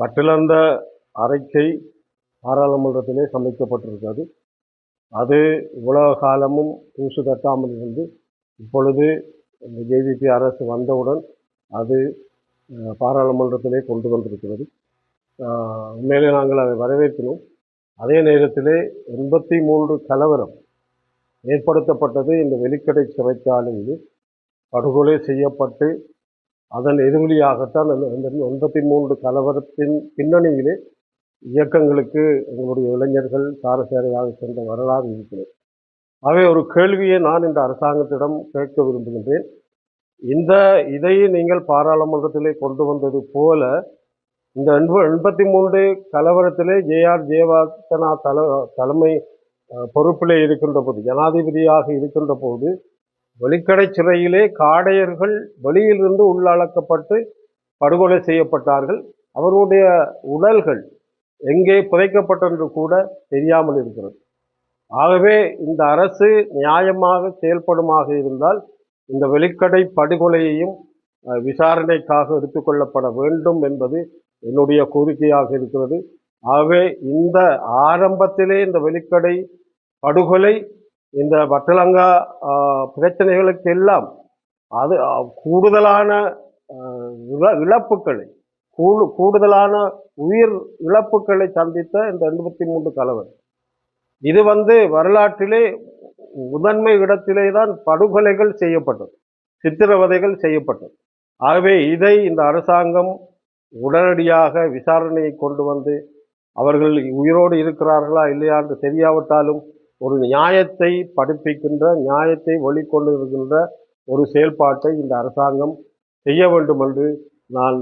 பட்டிலந்த அறிக்கை பாராளுமன்றத்திலே சமைக்கப்பட்டிருக்கிறது. அது உலக காலமும் தூசு தட்டாமல் இருந்து இப்பொழுது இந்த ஜேவிபி அரசு வந்தவுடன் அது பாராளுமன்றத்திலே கொண்டு வந்திருக்கிறது. உண்மையிலே நாங்கள் அதை வரவேற்கிறோம். அதே நேரத்திலே எண்பத்தி மூன்று கலவரம் ஏற்படுத்தப்பட்டது இந்த வெளிக்கடை சிறைச்சாலையில் படுகொலை செய்யப்பட்டு அதன் எதிரொலியாகத்தான் அந்த எண்பத்தி மூன்று கலவரத்தின் பின்னணியிலே இயக்கங்களுக்கு எங்களுடைய இளைஞர்கள் சாரசேரையாக சென்ற வரலாறு இருக்கிறது. ஆகவே ஒரு கேள்வியை நான் இந்த அரசாங்கத்திடம் கேட்க விரும்புகின்றேன். இந்த இதை நீங்கள் பாராளுமன்றத்திலே கொண்டு வந்தது போல இந்த எண்ப எண்பத்தி மூன்று கலவரத்திலே ஜேஆர் ஜெயவர்தனா தல தலைமை பொறுப்பிலே இருக்கின்ற போது ஜனாதிபதியாக இருக்கின்ற போது வெளிக்கடை சிறையிலே காடையர்கள் வெளியிலிருந்து உள்ளடக்கப்பட்டு படுகொலை செய்யப்பட்டார்கள். அவருடைய உடல்கள் எங்கே புதைக்கப்பட்டென்று கூட தெரியாமல் இருக்கிறது. ஆகவே இந்த அரசு நியாயமாக செயல்படுமாக இருந்தால் இந்த வெளிக்கடை படுகொலையையும் விசாரணைக்காக எடுத்துக்கொள்ளப்பட வேண்டும் என்பது என்னுடைய கோரிக்கையாக இருக்கிறது. ஆகவே இந்த ஆரம்பத்திலே இந்த வெளிக்கடை படுகொலை இந்த வட்டலங்கா பிரச்சனைகளுக்கு எல்லாம் அது கூடுதலான இழப்புகளை கூடு கூடுதலான உயிர் இழப்புகளை சந்தித்த இந்த எண்பத்தி மூன்று கலவர். இது வந்து வரலாற்றிலே முதன்மை இடத்திலே தான் படுகொலைகள் செய்யப்பட்டது சித்திரவதைகள் செய்யப்பட்டது. ஆகவே இதை இந்த அரசாங்கம் உடனடியாக விசாரணையை கொண்டு வந்து அவர்கள் உயிரோடு இருக்கிறார்களா இல்லையா என்று தெரியாவிட்டாலும் ஒரு நியாயத்தை படிப்பிக்கின்ற நியாயத்தை வெளிக்கொண்டு இருக்கின்ற ஒரு செயல்பாட்டை இந்த அரசாங்கம் செய்ய வேண்டும் என்று நான்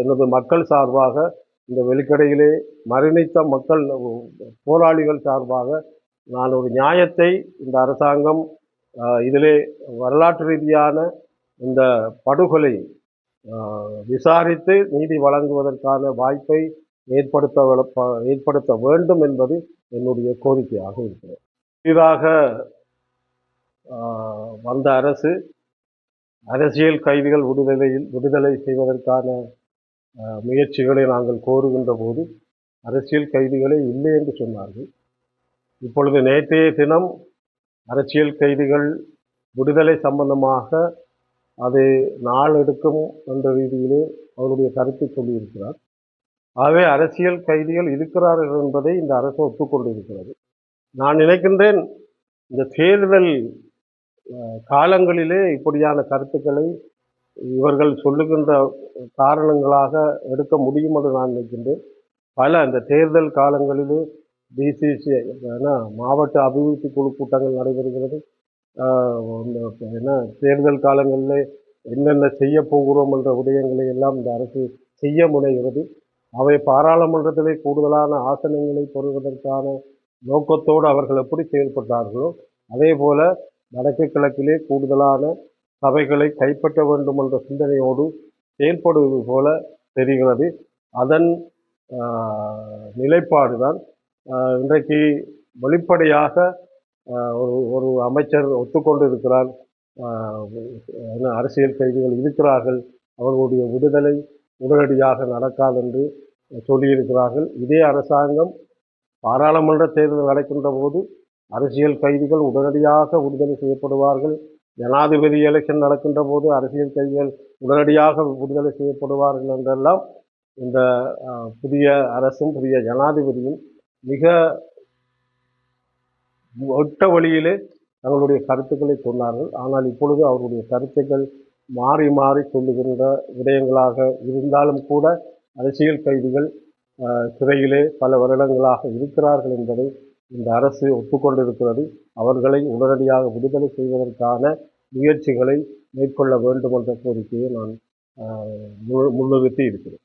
எனது மக்கள் சார்பாக இந்த வெளிக்கடையிலே மரணித்த மக்கள் போராளிகள் சார்பாக நான் ஒரு நியாயத்தை இந்த அரசாங்கம் இதிலே வரலாற்று ரீதியான இந்த படுகொலை விசாரித்து நீதி வழங்குவதற்கான வாய்ப்பை ஏற்படுத்த ஏற்படுத்த வேண்டும் என்பது என்னுடைய கோரிக்கையாக இருக்கிறது. புதிதாக வந்த அரசு அரசியல் கைதிகள் விடுதலையில் விடுதலை செய்வதற்கான முயற்சிகளை நாங்கள் கோருகின்ற போது அரசியல் கைதிகளே இல்லை என்று சொன்னார்கள். இப்பொழுது நேற்றைய தினம் அரசியல் கைதிகள் விடுதலை சம்பந்தமாக அது நாள் எடுக்கும் என்ற ரீதியிலே அவருடைய கருத்தை சொல்லியிருக்கிறார். ஆகவே அரசியல் கைதிகள் இருக்கிறார்கள் என்பதை இந்த அரசு ஒப்புக்கொண்டிருக்கிறது. நான் நினைக்கின்றேன் இந்த தேர்தல் காலங்களிலே இப்படியான கருத்துக்களை இவர்கள் சொல்லுகின்ற காரணங்களாக எடுக்க முடியும் என்று நான் நினைக்கின்றேன். பல இந்த தேர்தல் காலங்களிலே டிசிசி மாவட்ட அபிவிருத்தி குழு கூட்டங்கள் நடைபெறுகிறது. என்ன தேர்தல் காலங்களிலே என்னென்ன செய்ய போகிறோம் என்ற விடயங்களை எல்லாம் இந்த அரசு செய்ய முனைகிறது. அவை பாராளுமன்றத்திலே கூடுதலான ஆசனங்களை பெறுவதற்கான நோக்கத்தோடு அவர்கள் எப்படி செயல்பட்டார்களோ அதே போல வடக்கு கிழக்கிலே கூடுதலான சபைகளை கைப்பற்ற வேண்டும் என்ற சிந்தனையோடு செயல்படுவது போல தெரிகிறது. அதன் நிலைப்பாடு நிலைப்பாடுதான் இன்றைக்கு வெளிப்படையாக ஒரு ஒரு அமைச்சர் ஒத்துக்கொண்டு இருக்கிறார் என்ன அரசியல் கைதிகள் இருக்கிறார்கள். அவர்களுடைய விடுதலை உடனடியாக நடக்காது என்று சொல்லியிருக்கிறார்கள். இதே அரசாங்கம் பாராளுமன்ற தேர்தல் நடக்கின்ற போது அரசியல் கைதிகள் உடனடியாக விடுதலை செய்யப்படுவார்கள். ஜனாதிபதி எலெக்ஷன் நடக்கின்ற போது அரசியல் கைதிகள் உடனடியாக விடுதலை செய்யப்படுவார்கள் என்றெல்லாம் இந்த புதிய அரசும் புதிய ஜனாதிபதியும் மிக ஒட்ட வழியிலே தங்களுடைய கருத்துக்களை சொன்னார்கள். ஆனால் இப்பொழுது அவருடைய கருத்துக்கள் மாறி மாறி சொல்லுகின்ற விடயங்களாக இருந்தாலும் கூட அரசியல் கைதிகள் சிறையிலே பல வருடங்களாக இருக்கிறார்கள் என்பதை இந்த அரசு ஒப்புக்கொண்டிருக்கிறது. அவர்களை உடனடியாக விடுதலை செய்வதற்கான முயற்சிகளை மேற்கொள்ள வேண்டும் என்ற கோரிக்கையை நான் முன்னிறுத்தி இருக்கிறேன்.